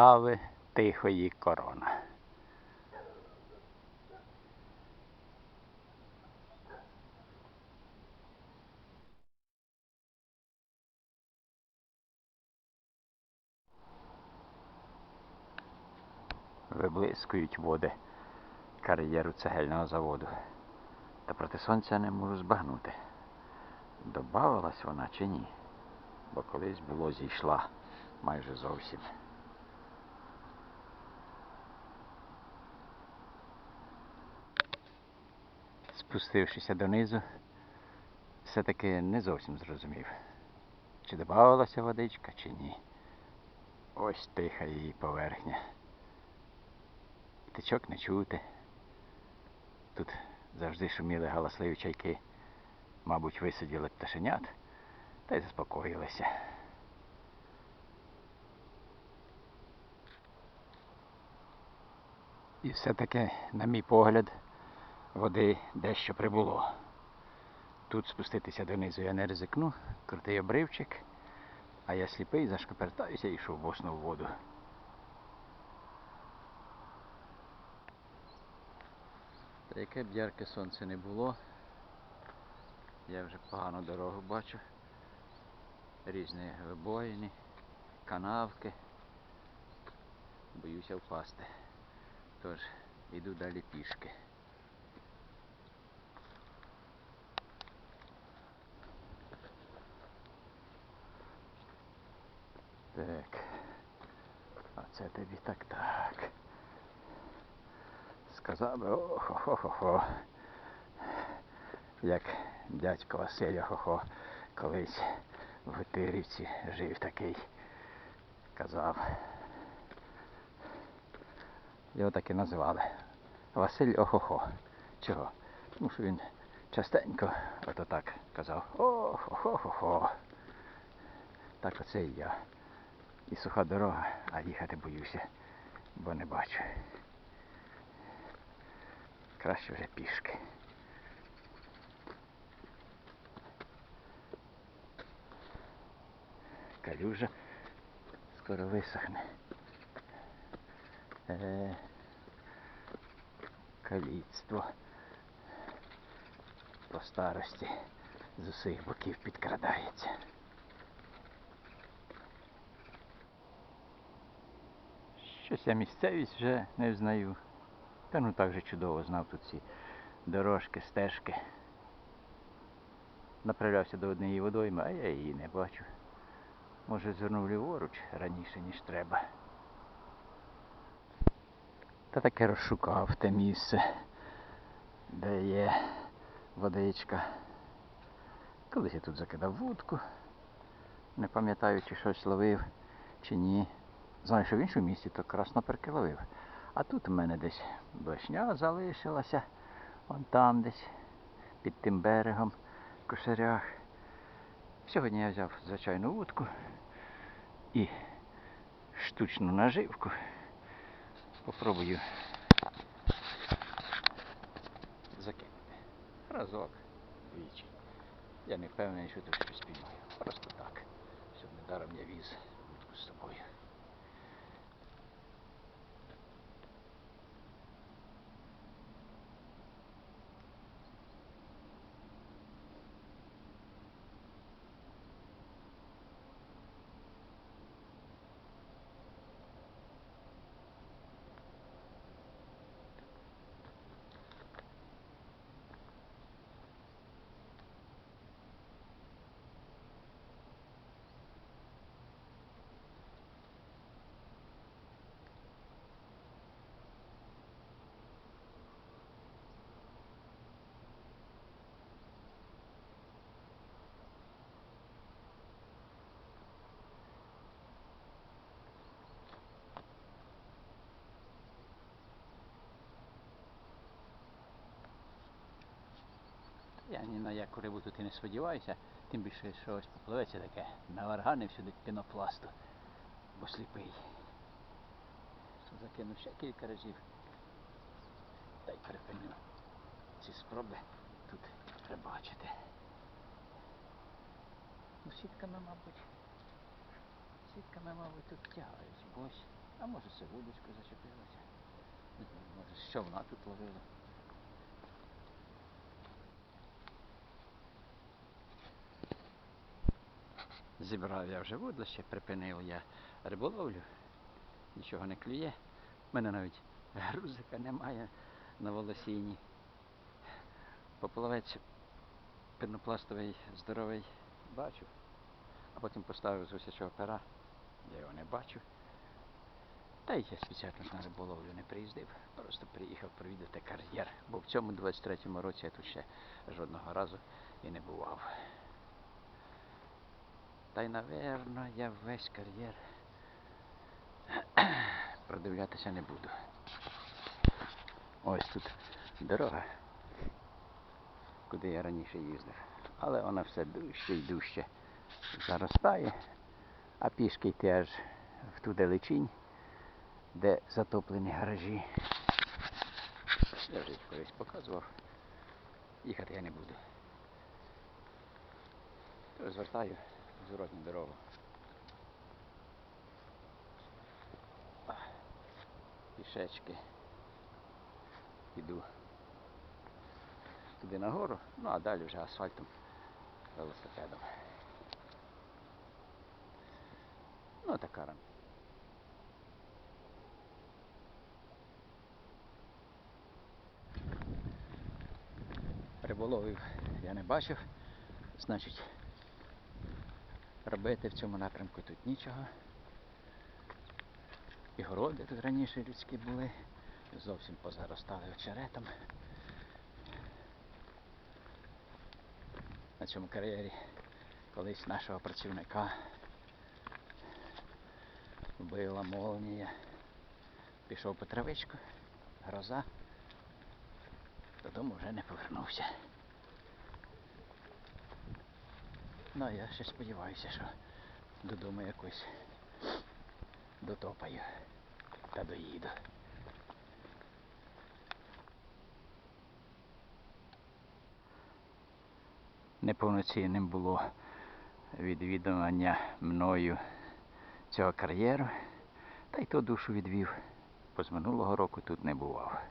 вистави тихої корона. Виблискують води кар'єру цегельного заводу. Та проти сонця не можу збагнути. Добавилась вона чи ні? Бо колись було зійшла майже зовсім. Спустившися донизу, все-таки не зовсім зрозумів, чи додавалася водичка, чи ні. Ось тиха її поверхня. Тичок не чути. Тут завжди шуміли галасливі чайки. Мабуть, висиділи пташенят та й заспокоїлися. І все-таки, на мій погляд, води дещо прибуло. Тут спуститися донизу я не ризикну, крутий обривчик, а я сліпий, зашкопертаюся і йшов босну в воду. Та яке б ярке сонце не було, я вже погано дорогу бачу. Різні вибоїни, канавки. Боюся впасти. Тож іду далі пішки. Так. Оце тобі так так. Сказав би о-хо-хо-хо-хо. Як дядько Василь хо колись в Гатирівці жив такий. Казав. Його так і називали. Василь Охохо. Чого? Тому що він частенько ото так казав. О-хо-хо-хо-хо. Так оце і я. І суха дорога, а їхати боюся, бо не бачу. Краще вже пішки. Калюжа скоро висохне. Е, каліцтво по старості з усіх боків підкрадається. Щось я місцевість вже не знаю. Та ну так же чудово знав тут ці дорожки, стежки. Направлявся до однієї водойми, а я її не бачу. Може звернув ліворуч раніше, ніж треба. Та таке розшукав те місце, де є водичка. Колись я тут закидав вудку. Не пам'ятаю, чи щось ловив, чи ні. Знаю, що в іншому місці то красноперки ловив. А тут у мене десь блешня залишилася. Вон там десь, під тим берегом, в кошарях. Сьогодні я взяв звичайну вудку і штучну наживку. Попробую закинути. Разок, двічі. Я не впевнений, що тут щось піймаю. Просто так. Щоб недаром я віз вудку з собою. Я ні на яку рибу тут і не сподіваюся, тим більше що ось попливеться таке наварганив сюди пінопласту, бо сліпий. Закинув ще кілька разів. Та й припиню ці спроби тут прибачити. Ну, сітками, мабуть, сітками, мабуть, тут тягають, бо ось А може це вудочка зачепилася. Може, що вона тут ловила. Зібрав я вже вудлище, припинив я риболовлю. Нічого не клює. У мене навіть грузика немає на волосіні. Поплавець пенопластовий здоровий бачу. А потім поставив з гусячого пера. Я його не бачу. Та й я спеціально на риболовлю не приїздив. Просто приїхав провідати кар'єр. Бо в цьому 23-му році я тут ще жодного разу і не бував. Та й, напевно, я весь кар'єр продивлятися не буду. Ось тут дорога, куди я раніше їздив. Але вона все дужче і дужче заростає, а пішки йти аж в ту далечінь, де затоплені гаражі. Я вже колись показував. Їхати я не буду. Розвертаю в зворотню дорогу. Пішечки. Іду туди нагору, ну а далі вже асфальтом велосипедом. Ну така ран. Риболовів я не бачив, значить робити в цьому напрямку тут нічого. І городи тут раніше людські були, зовсім позаростали очеретом. На цьому кар'єрі колись нашого працівника вбила молнія. Пішов по травичку, гроза, додому вже не повернувся. Ну, я ще сподіваюся, що додому якось дотопаю та доїду. Неповноцінним було відвідування мною цього кар'єру, та й то душу відвів, бо з минулого року тут не бував.